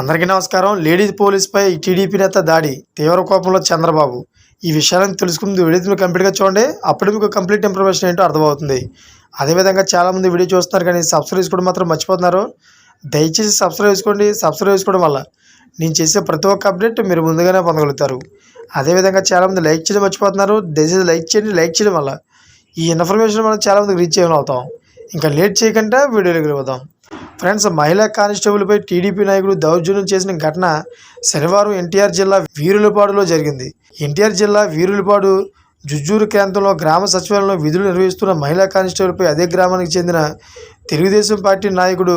అందరికీ నమస్కారం. Ladies పోలీస్పై TDP నేత దాడి తీవ్ర కోపంలో చంద్రబాబు. ఈ విషయాలను తెలుసుకుంది వీడియో మీరు కంప్లీట్గా చూడండి. అప్పుడు మీకు కంప్లీట్ ఇన్ఫర్మేషన్ ఏంటో అర్థమవుతుంది. అదేవిధంగా చాలామంది వీడియో చూస్తున్నారు కానీ సబ్స్క్రైబ్ చేసుకోవడం మాత్రం మర్చిపోతున్నారు. దయచేసి సబ్స్క్రైబ్ చేసుకోండి. సబ్స్క్రైబ్ చేసుకోవడం వల్ల నేను చేసే ప్రతి ఒక్క అప్డేట్ మీరు ముందుగానే పొందగలుగుతారు. అదేవిధంగా చాలామంది లైక్ చేయడం మర్చిపోతున్నారు. దయచేసి లైక్ చేయండి. లైక్ చేయడం వల్ల ఈ ఇన్ఫర్మేషన్ మనం చాలామందికి రీచ్ చేయడం అవుతాం ఇంకా లేట్ చేయకుండా వీడియోలోకి వెళ్ళిపోతాం ఫ్రెండ్స్ మహిళా కానిస్టేబుల్పై టీడీపీ నాయకుడు దౌర్జన్యం చేసిన ఘటన శనివారం ఎన్టీఆర్ జిల్లా వీరులపాడులో జరిగింది. ఎన్టీఆర్ జిల్లా వీరులపాడు జుజ్జూరు కేంద్రంలో గ్రామ సచివాలయంలో విధులు నిర్వహిస్తున్న మహిళా కానిస్టేబుల్పై అదే గ్రామానికి చెందిన తెలుగుదేశం పార్టీ నాయకుడు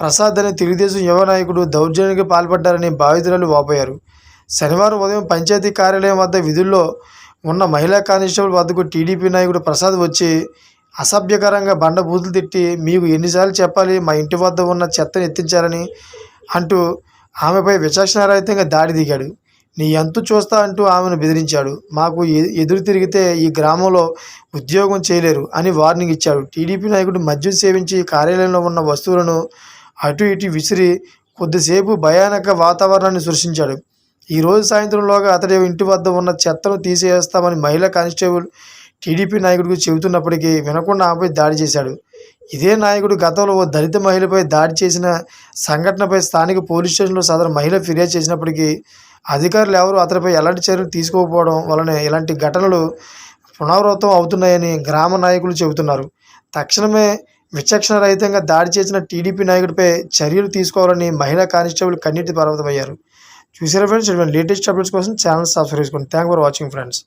ప్రసాద్ అనే తెలుగుదేశం యువ నాయకుడు దౌర్జన్యానికి పాల్పడ్డారని బాధితురాలు వాపోయారు. శనివారం ఉదయం పంచాయతీ కార్యాలయం వద్ద విధుల్లో ఉన్న మహిళా కానిస్టేబుల్ వద్దకు టీడీపీ నాయకుడు ప్రసాద్ వచ్చి అసభ్యకరంగా బండ బూతులు తిట్టి మీకు ఎన్నిసార్లు చెప్పాలి? మా ఇంటి వద్ద ఉన్న చెత్తను ఎత్తించాలని అంటూ ఆమెపై విచక్షణారహితంగా దాడి దిగాడు. నీ ఎంతు చూస్తా అంటూ ఆమెను బెదిరించాడు. మాకు ఎ- ఎదురు తిరిగితే ఈ గ్రామంలో ఉద్యోగం చేయలేరు అని వార్నింగ్ ఇచ్చాడు. టీడీపీ నాయకుడు మద్యం సేవించి కార్యాలయంలో ఉన్న వస్తువులను అటు ఇటు విసిరి కొద్దిసేపు భయానక వాతావరణాన్ని సృష్టించాడు. ఈ రోజు సాయంత్రంలోగా అతడి ఇంటి వద్ద ఉన్న చెత్తను తీసేస్తామని మహిళా కానిస్టేబుల్ టీడీపీ నాయకుడికి చెబుతున్నప్పటికీ వినకుండా ఆపై దాడి చేశాడు. ఇదే నాయకుడు గతంలో ఓ దళిత మహిళపై దాడి చేసిన సంఘటనపై స్థానిక పోలీస్ స్టేషన్లో సదరు మహిళ ఫిర్యాదు చేసినప్పటికీ అధికారులు ఎవరు అతనిపై ఎలాంటి చర్యలు తీసుకోకపోవడం వలన ఇలాంటి ఘటనలు పునరావృతం అవుతున్నాయని గ్రామ నాయకులు చెబుతున్నారు. తక్షణమే విచక్షణ రహితంగా దాడి చేసిన టీడీపీ నాయకుడిపై చర్యలు తీసుకోవాలని మహిళా కానిస్టేబుల్ కన్నీటి పర్వతమయ్యారు. చూసారా ఫ్రెండ్స్ లేటెస్ట్ అప్డేట్స్ కోసం ఛానల్ సబ్స్క్రైబ్ చేసుకోండి. Thank for watching friends.